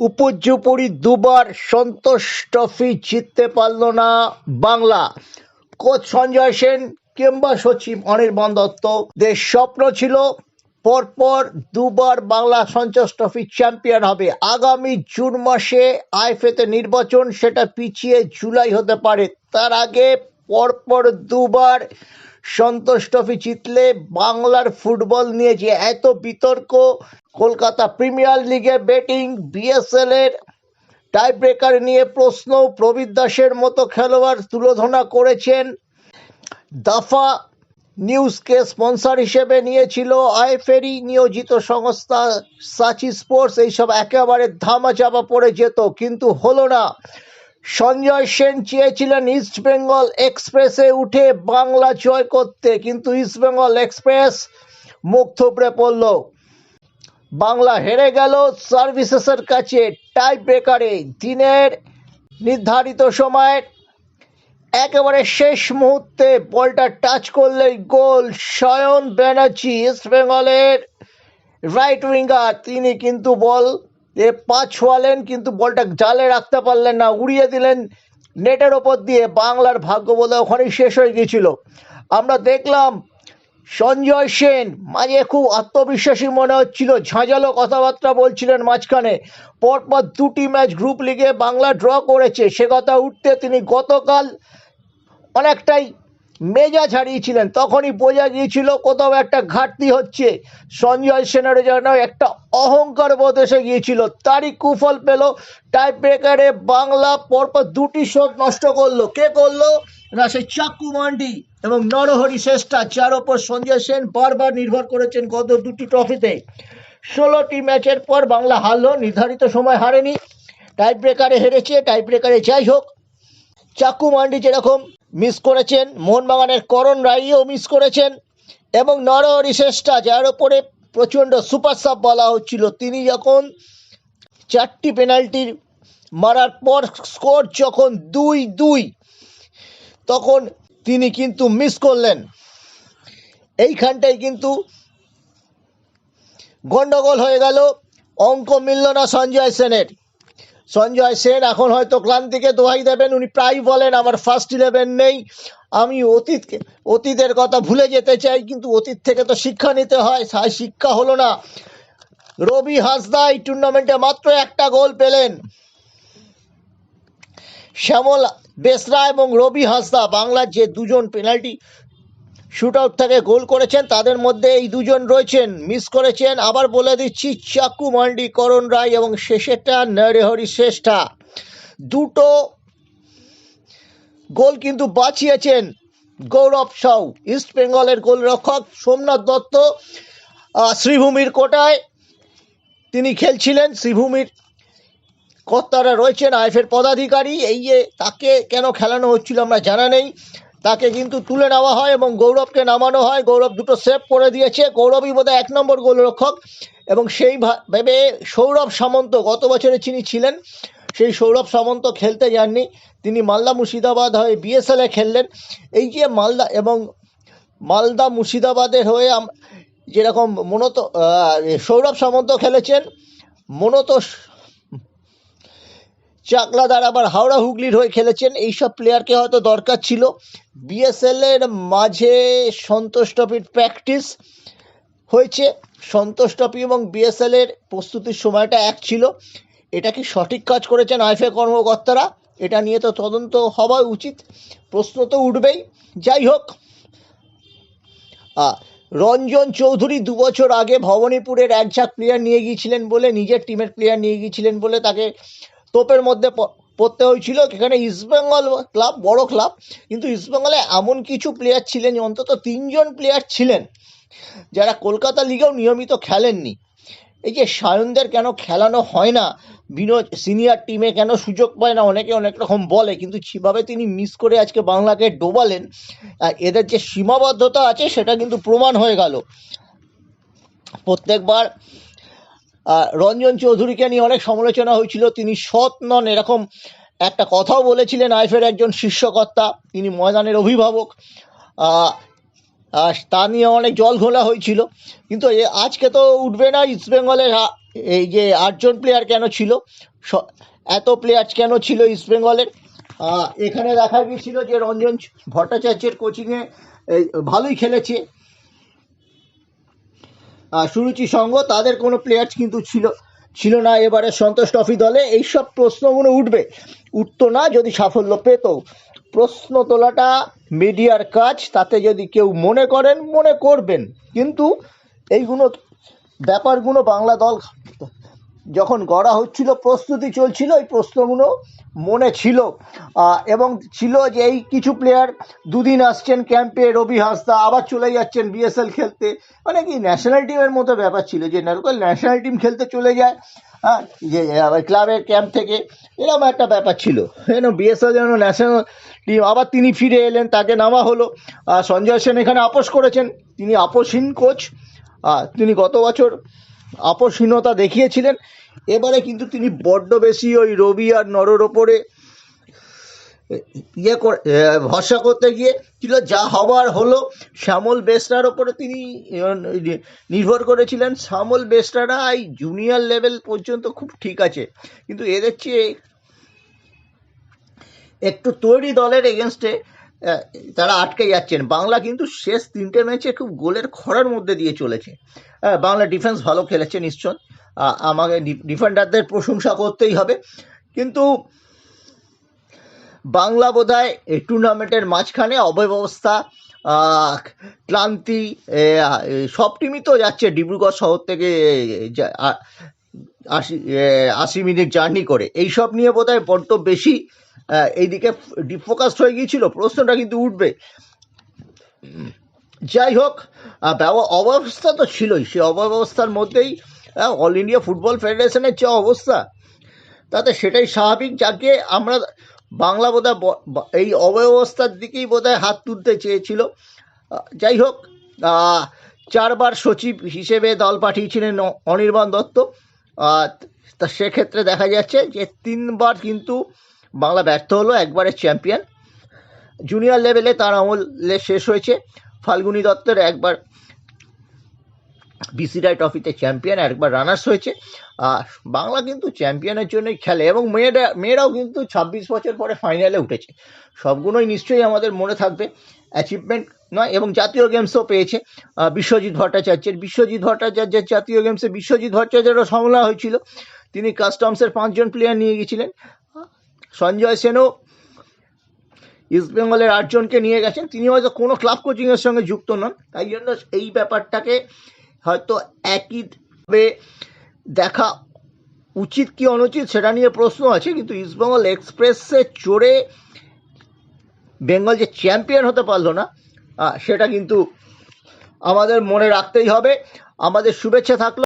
উপর্যুপরি দুবার সন্তোষ ট্রফি জিততে পারল না বাংলা। কোচ সঞ্জয় সেন কিংবা সচিব অনির্বাণ দত্ত দের স্বপ্ন ছিল পরপর দুবার বাংলা সন্তোষ ট্রফি চ্যাম্পিয়ন হবে। আগামী জুন মাসে আইফেতে নির্বাচন, সেটা পিছিয়ে জুলাই হতে পারে। তার আগে পরপর দুবার সন্তোষ ট্রফি জিতলে বাংলার ফুটবল নিয়ে যে এত বিতর্ক, কলকাতা প্রিমিয়ার লিগে ব্যাটিং বিএসএল এর টাই ব্রেকার নিয়ে প্রশ্ন প্রবীর দাসের মতো খেলোয়াড় তুলোধনা করেছেন। দাফা নিউজকে স্পন্সর হিসেবে নিয়েছিল আইফেরি নিয়োজিত সংস্থা সাচি স্পোর্টস, এইসব একেবারে ধামা চাপা পড়ে যেত, কিন্তু হলো না। সঞ্জয় সেন চেয়েছিলেন ইস্ট বেঙ্গল এক্সপ্রেসে উঠে বাংলা জয় করতে, কিন্তু ইস্ট বেঙ্গল এক্সপ্রেস মুখ থুবড়ে পড়ল। বাংলা হেরে গেল সার্ভিসেসের কাছে টাই ব্রেকারে। দিনের নির্ধারিত সময়ের একেবারে শেষ মুহূর্তে বলটা টাচ করলেই গোল শয়ন ব্যানার্জি ইস্ট বেঙ্গলের রাইট উইঙ্গার তিনি কিন্তু বল এ পা ছোয়ালেন কিন্তু বলটা জালে রাখতে পারলেন না, উড়িয়ে দিলেন নেটের ওপর দিয়ে। বাংলার ভাগ্য বলে ওখানেই শেষ হয়ে গিয়েছিল। আমরা দেখলাম সঞ্জয় সেন, মাঝে খুব আত্মবিশ্বাসী মনে হচ্ছিল, ঝাঁঝালো কথাবার্তা বলছিলেন মাঝখানে। পরপর দুটি ম্যাচ গ্রুপ লিগে বাংলা ড্র করেছে। সে কথা উঠতে তিনি গতকাল অনেকটাই মেজাজ হারিয়েছিলেন তখনই বোঝা গিয়েছিল কোথাও একটা ঘাটতি হচ্ছে। সঞ্জয় সেনের যেন একটা অহংকার বোধ এসে গিয়েছিল। তারই কুফল পেল টাইপ ব্রেকারে বাংলা পরপর দুটি শট নষ্ট করল। কে করল? না, সেই চাকু মান্ডি এবং নরহরি শেষটা যার ওপর সঞ্জয় সেন বারবার নির্ভর করেছেন গত দুটি ট্রফিতে। ষোলোটি ম্যাচের পর বাংলা হারলো, নির্ধারিত সময় হারেনি। টাইপ ব্রেকারে হেরেছে টাইপ ব্রেকারে যাই হোক। চাকু মান্ডি যেরকম মিস করেছেন, মোহনবাগানের করণ রাইও মিস করেছেন, এবং নরহরি শেষটা যার ওপরে প্রচণ্ড সুপার সাব বলা হচ্ছিল, তিনি যখন চারটি পেনাল্টির মারার পর স্কোর যখন দুই দুই, তখন তিনি কিন্তু মিস করলেন। এইখানটাই কিন্তু গন্ডগোল হয়ে গেল অঙ্ক মিলল না সঞ্জয় সেনের। সঞ্জয় সেন এখন হয়তো ক্লান্তিকে দোহাই দেবেন। উনি প্রায় বলেন, আমার ফার্স্ট ইলেভেন নেই। আমি অতীতকে, অতীতের কথা ভুলে যেতে চাই, কিন্তু অতীত থেকে তো শিক্ষা নিতে হয়। সেই শিক্ষা হলো না। রবি হাসদা এই টুর্নামেন্টে মাত্র একটা গোল পেলেন। শ্যামল বেসরা এবং রবি হাসদা, বাংলার যে দুজন পেনাল্টি শুট আউট থেকে গোল করেছেন, তাদের মধ্যে এই দুজন রয়েছেন। মিস করেছেন, আবার বলে দিচ্ছি, চাকু মান্ডি, করণ রায় এবং শেষেরটা নরেহরি শ্রেষ্ঠা। দুটো গোল কিন্তু বাঁচিয়েছেন গৌরব সাউ, ইস্ট বেঙ্গলের গোলরক্ষক সোমনাথ দত্ত। শ্রীভূমির কোটায় তিনি খেলছিলেন, শ্রীভূমির কর্তারা রয়েছেন আইফের পদাধিকারী। এই যে তাকে কেন খেলানো হচ্ছিল আমরা জানা নেই। তাকে কিন্তু তুলে নেওয়া হয় এবং গৌরবকে নামানো হয়। গৌরব দুটো সেভ করে দিয়েছে। গৌরবই বোধহয় এক নম্বর গোলরক্ষক এবং সেই ভেবে সৌরভ সামন্ত গত বছরে যিনি ছিলেন সেই সৌরভ সামন্ত খেলতে যাননি। তিনি মালদা মুর্শিদাবাদ হয়ে বিএসএলে খেললেন। এই যে মালদা এবং মালদা মুর্শিদাবাদের হয়ে যেরকম আহ, সৌরভ সামন্ত খেলেছেন মূলত চাকলাদার আবার হাওড়া হুগলির হয়ে খেলেছেন। এইসব প্লেয়ারকে হয়তো দরকার ছিল। বিএসএল এর মাঝে সন্তোষ ট্রফির প্র্যাকটিস হয়েছে। সন্তোষ ট্রফি এবং বিএসএল এর প্রস্তুতির সময়টা এক ছিল। এটা কি সঠিক কাজ করেছেন আইফে কর্মকর্তারা? এটা নিয়ে তো তদন্ত হওয়া উচিত। প্রশ্ন তো উঠবেই। যাই হোক রঞ্জন চৌধুরী দু বছর আগে ভবানীপুরের এক ঝাঁক প্লেয়ার নিয়ে গিয়েছিলেন বলে, নিজের টিমের প্লেয়ার নিয়ে গিয়েছিলেন বলে তাকে তোপের মধ্যে পড়তে হয়েছিল এখানে ইস্টবেঙ্গল ক্লাব বড় ক্লাব কিন্তু ইস্টবেঙ্গলে এমন কিছু প্লেয়ার ছিলেন অন্তত তিনজন প্লেয়ার ছিলেন, যারা কলকাতা লিগেও নিয়মিত খেলেননি। এই যে সায়নদের কেন খেলানো হয় না, বিনোদ সিনিয়র টিমে কেন সুযোগ পায় না, অনেকে অনেক রকম বলে, কিন্তু সেভাবে তিনি মিস করে আজকে বাংলাকে ডোবালেন এদের যে সীমাবদ্ধতা আছে, সেটা কিন্তু প্রমাণ হয়ে গেল। প্রত্যেকবার রঞ্জন চৌধুরীকে নিয়ে অনেক সমালোচনা হয়েছিল। তিনি সৎ নন, এরকম একটা কথাও বলেছিলেন আইফের একজন শীর্ষকর্তা। তিনি ময়দানের অভিভাবক। তা নিয়ে অনেক জল ঘোলা হয়েছিল। কিন্তু আজকে তো উঠবে না ইস্টবেঙ্গলের এই যে আটজন প্লেয়ার কেন ছিল? এত প্লেয়ার কেন ছিল ইস্ট বেঙ্গলের? এখানে দেখা গিয়েছিল যে রঞ্জন ভট্টাচার্যের কোচিংয়ে ভালোই খেলেছে। সুরুচি সঙ্গ, তাদের কোনো প্লেয়ার কিন্তু ছিল ছিল না এবারে সন্তোষ ট্রফি দলে। এইসব প্রশ্নগুলো উঠবে। উঠতো না যদি সাফল্য পেত। প্রশ্ন তোলাটা মিডিয়ার কাজ, তাতে যদি কেউ মনে করেন, মনে করবেন। কিন্তু এইগুলো, ব্যাপারগুলো বাংলা দল যখন গড়া হচ্ছিল, প্রস্তুতি চলছিল, এই প্রশ্নগুলো মনে ছিল। এবং ছিল যে এই কিছু প্লেয়ার দুদিন আসছেন ক্যাম্পে রবি হাসদা, আবার চলে যাচ্ছেন বিএসএল খেলতে। মানে কি ন্যাশনাল টিমের মতো ব্যাপার ছিল যে ন্যাশনাল টিম খেলতে চলে যায় হ্যাঁ যে ক্লাবের ক্যাম্প থেকে, এরকম একটা ব্যাপার ছিল। যেন বিএসএল যেন ন্যাশনাল টিম আবার তিনি ফিরে এলেন, তাকে নামা হলো। সঞ্জয় সেন এখানে আপোষ করেছেন। তিনি আপোষহীন কোচ তিনি গত বছর আপোষহীনতা দেখিয়েছিলেন। এবারে কিন্তু তিনি বড্ড বেশি ওই রবি আর নরর ওপরে ইয়ে করে ভরসা করতে গিয়ে ছিল যা হবার হলো। শ্যামল বেস্টার ওপরে তিনি নির্ভর করেছিলেন। শ্যামল বেস্টারা এই জুনিয়র লেভেল পর্যন্ত খুব ঠিক আছে। কিন্তু এদের চেয়ে একটু তৈরি দলের এগেনস্টে তারা আটকে যাচ্ছেন। বাংলা কিন্তু শেষ তিনটে ম্যাচে খুব গোলের খরার মধ্যে দিয়ে চলেছে। হ্যাঁ, বাংলা ডিফেন্স ভালো খেলেছে নিশ্চয়। আমাকে ডিফেন্ডারদের প্রশংসা করতেই হবে। কিন্তু বাংলা বোধহয় এই টুর্নামেন্টের মাঝখানে অব্যবস্থা ক্লান্তি সব টিমই তো যাচ্ছে ডিব্রুগড় শহর থেকে আশি আশি মিনিট জার্নি করে। এইসব নিয়ে বোধহয় বড্ড বেশি এইদিকে ডিফোকাসড হয়ে গিয়েছিল। প্রশ্নটা কিন্তু উঠবে। যাই হোক অব্যবস্থা তো ছিলই। সে অব্যবস্থার মধ্যেই অল ইন্ডিয়া ফুটবল ফেডারেশনের যে অবস্থা, তাতে সেটাই স্বাভাবিক। যাকে আমরা বাংলা বোধহয় এই অব্যবস্থার দিকেই বোধহয় হাত তুলতে চেয়েছিল। যাই হোক চারবার সচিব হিসেবে দল পাঠিয়েছিলেন অনির্বাণ দত্ত। তা সেক্ষেত্রে দেখা যাচ্ছে যে তিনবার কিন্তু বাংলা ব্যর্থ হলো, একবারের চ্যাম্পিয়ন জুনিয়র লেভেলে তার আমলে শেষ হয়েছে। ফাল্গুনী দত্তের একবার বিসিরাই ট্রফিতে চ্যাম্পিয়ন একবার রানার্স হয়েছে। আর বাংলা কিন্তু চ্যাম্পিয়নের জন্যই খেলে এবং মেয়েরা, মেয়েরাও কিন্তু ছাব্বিশ বছর পরে ফাইনালে উঠেছে। সবগুলোই নিশ্চয়ই আমাদের মনে থাকবে। অ্যাচিভমেন্ট নয়, এবং জাতীয় গেমসও পেয়েছে। বিশ্বজিৎ ভট্টাচার্যের বিশ্বজিৎ ভট্টাচার্যের জাতীয় গেমসে বিশ্বজিৎ ভট্টাচার্যেরও সামলা হয়েছিল। তিনি কাস্টমসের পাঁচজন প্লেয়ার নিয়ে গেছিলেন সঞ্জয় সেনও ইস্ট বেঙ্গলের আটজনকে নিয়ে গেছেন। তিনি হয়তো কোনো ক্লাব কোচিংয়ের সঙ্গে যুক্ত নন। তাই জন্য এই ব্যাপারটাকে হয়তো একইভাবে দেখা উচিত কি অনুচিত সেটা নিয়ে প্রশ্ন আছে। কিন্তু ইস্টবেঙ্গল এক্সপ্রেসে চড়ে বেঙ্গল যে চ্যাম্পিয়ন হতে পারল না সেটা কিন্তু আমাদের মনে রাখতেই হবে। আমাদের শুভেচ্ছা থাকল।